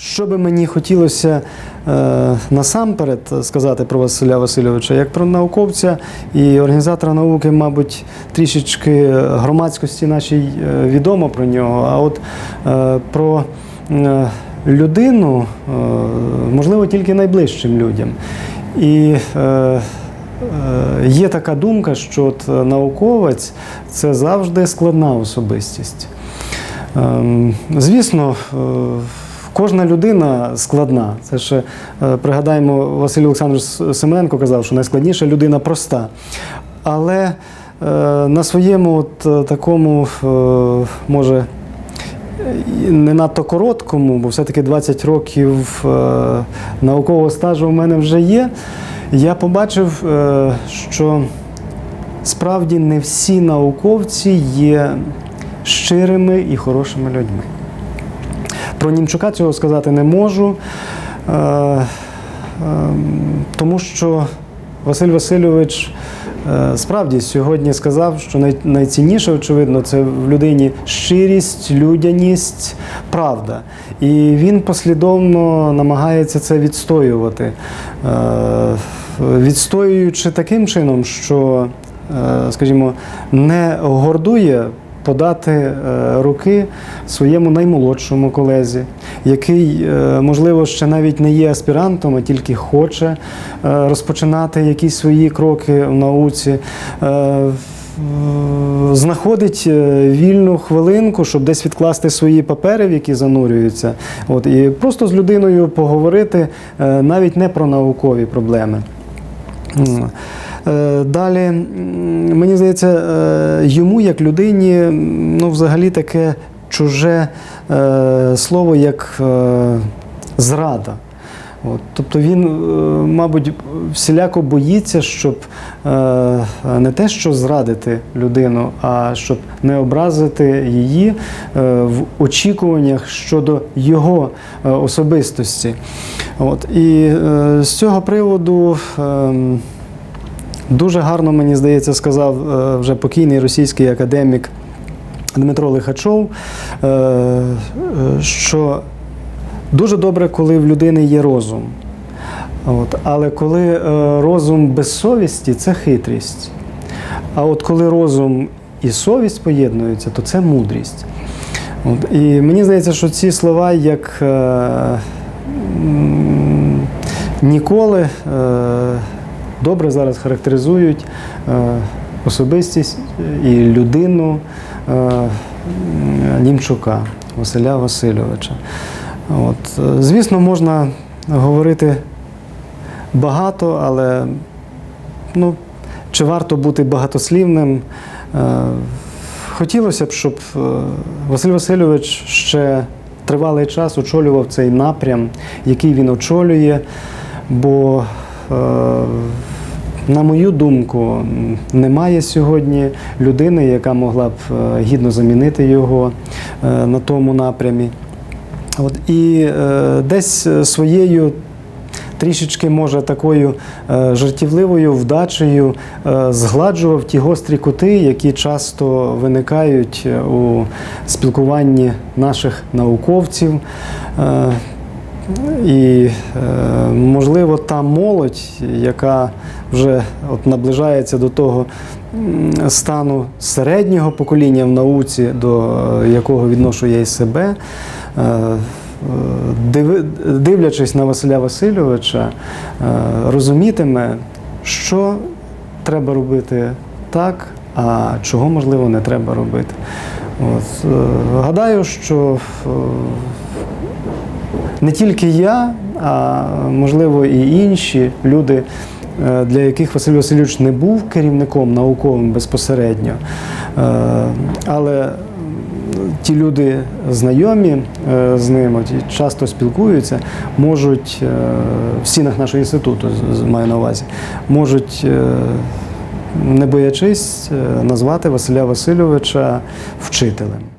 Що би мені хотілося е, насамперед сказати про Василя Васильовича, як про науковця і організатора науки, мабуть, трішечки громадськості нашій е, відомо про нього. А от е, про е, людину, е, можливо, тільки найближчим людям. І е, е, є така думка, що от науковець це завжди складна особистість. Ем, Звісно, е, кожна людина складна. Це ще е, пригадаємо, Василь Олександрович Семененко казав, що найскладніша людина проста. Але е, на своєму от е, такому, може, не надто короткому, бо все-таки 20 років наукового стажу у мене вже є. Я побачив, що справді не всі науковці є щирими і хорошими людьми. Про Німчука цього сказати не можу, е, е, тому що Василь Васильович е, справді сьогодні сказав, що най- найцінніше, очевидно, це в людині щирість, людяність, правда. І він послідовно намагається це відстоювати, е, відстоюючи таким чином, що, скажімо, не гордує подати е, руки своєму наймолодшому колезі, який, е, можливо, ще навіть не є аспірантом, а тільки хоче е, розпочинати якісь свої кроки в науці. Знаходить вільну хвилинку, щоб десь відкласти свої папери, в які занурюються, от і просто з людиною поговорити навіть не про наукові проблеми. Е, Далі, мені здається, е, йому як людині, ну, взагалі таке чуже е, слово, як зрада. От, тобто він, мабуть, всіляко боїться, щоб не те, що зрадити людину, а щоб не образити її в очікуваннях щодо його особистості. От, і з цього приводу. Дуже гарно, мені здається, сказав е, вже покійний російський академік Дмитро Лихачов, е, що дуже добре, коли в людини є розум. От, але коли е, розум без совісті це хитрість. А от коли розум і совість поєднуються, то це мудрість. От, і мені здається, що ці слова як ніколи е, добре зараз характеризують е, особистість і людину е, Німчука Василя Васильовича. От, е, звісно, можна говорити багато, але ну, чи варто бути багатослівним? Хотілося б, щоб Василь Васильович ще тривалий час очолював цей напрям, який він очолює, бо, на мою думку, немає сьогодні людини, яка могла б е, гідно замінити його е, на тому напрямі. От, і е, десь е, своєю трішечки, може, такою е, жартівливою вдачею е, згладжував ті гострі кути, які часто виникають е, у спілкуванні наших науковців. І, е, можливо, та молодь, яка вже от наближається до того стану середнього покоління в науці, до е, якого відношу я і себе, е, дивлячись на Василя Васильовича, розумітиме, що треба робити так, а чого, можливо, не треба робити. От, гадаю, що не тільки я, а можливо і інші люди, е, для яких Василь Васильович не був керівником науковим безпосередньо, е, але ті люди знайомі е, з ним, часто спілкуються, можуть в стінах нашого інституту, маю на увазі, можуть. Не боячись назвати Василя Васильовича вчителем.